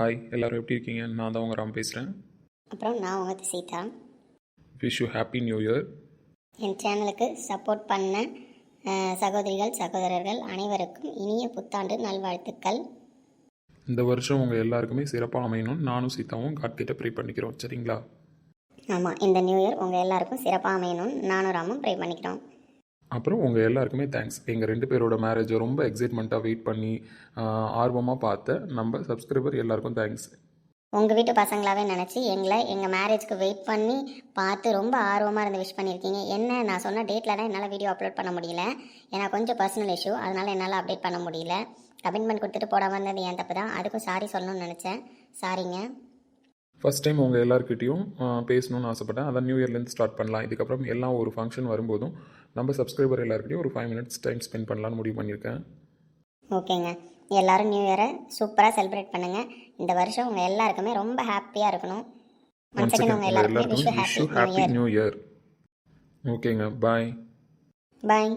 Hi எல்லாரும் எப்படி இருக்கீங்க? நான் தான் உங்கள் ராம் பேசுகிறேன் அப்புறம் நான் உங்கள் Seetha. Wish you happy new year என் சேனலுக்கு சப்போர்ட் பண்ண அஹ், சகோதரிகள் சகோதரர்கள் அனைவருக்கும் இனிய புத்தாண்டு நல்வாழ்த்துக்கள். இந்த வருஷம் உங்கள் எல்லாருக்குமே சிறப்பாக அமையணும்னு நானும் சீதாவும் கார்த்திகிட்ட ப்ரே பண்ணிக்கிறோம். சரிங்களா? ஆமாம் இந்த நியூ இயர் உங்கள் எல்லாருக்கும் சிறப்பாக அமையணும்னு நானும் ராமும் ப்ரே பண்ணிக்கிறோம். அப்புறம் உங்கள் எல்லாருக்குமே தேங்க்ஸ் எங்கள் ரெண்டு பேரோட மேரேஜை ரொம்ப எக்ஸைட்மெண்ட்டாக வெயிட் பண்ணி ஆர்வமாக பார்த்த நம்ம சப்ஸ்கிரைபர் எல்லாருக்கும் தேங்க்ஸ் உங்கள் வீட்டு பசங்களாகவே நினச்சி எங்களை எங்கள் மேரேஜ்க்கு வெயிட் பண்ணி பார்த்து ரொம்ப ஆர்வமாக இருந்து விஷ் பண்ணியிருக்கீங்க. என்ன நான் சொன்ன டேட்டில் தான் என்னால் வீடியோ அப்லோட் பண்ண முடியல. ஏன்னா கொஞ்சம் பர்சனல் இஷ்யூ அதனால் என்னால் அப்டேட் பண்ண முடியல. கமிட்மெண்ட் கொடுத்துட்டு போடாமல் இருந்தது என் தப்பு தான். அதுக்கும் சாரி சொல்லணும்னு நினச்சேன். சாரிங்க ஃபஸ்ட் டைம் உங்கள் எல்லாருக்கிட்டையும் பேசணும்னு ஆசைப்பட்டேன். அதான் நியூ இயர்லேருந்து ஸ்டார்ட் பண்ணலாம். இதுக்கப்புறம் எல்லாம் ஒரு ஃபங்க்ஷன் வரும்போதும் நம்ம சப்ஸ்கிரைபர் எல்லாருக்கிட்டையும் ஒரு ஃபைவ் மினிட்ஸ் டைம் ஸ்பெண்ட் பண்ணலாம்னு முடிவு பண்ணியிருக்கேன். ஓகேங்க. எல்லாரும் நியூ இயரை சூப்பராக செலிப்ரேட் பண்ணுங்கள் இந்த வருஷம் உங்கள் எல்லாருக்குமே ரொம்ப ஹாப்பியாக இருக்கணும். எல்லாருக்குமே ஹாப்பி நியூ இயர் ஓகேங்க. பாய் பாய்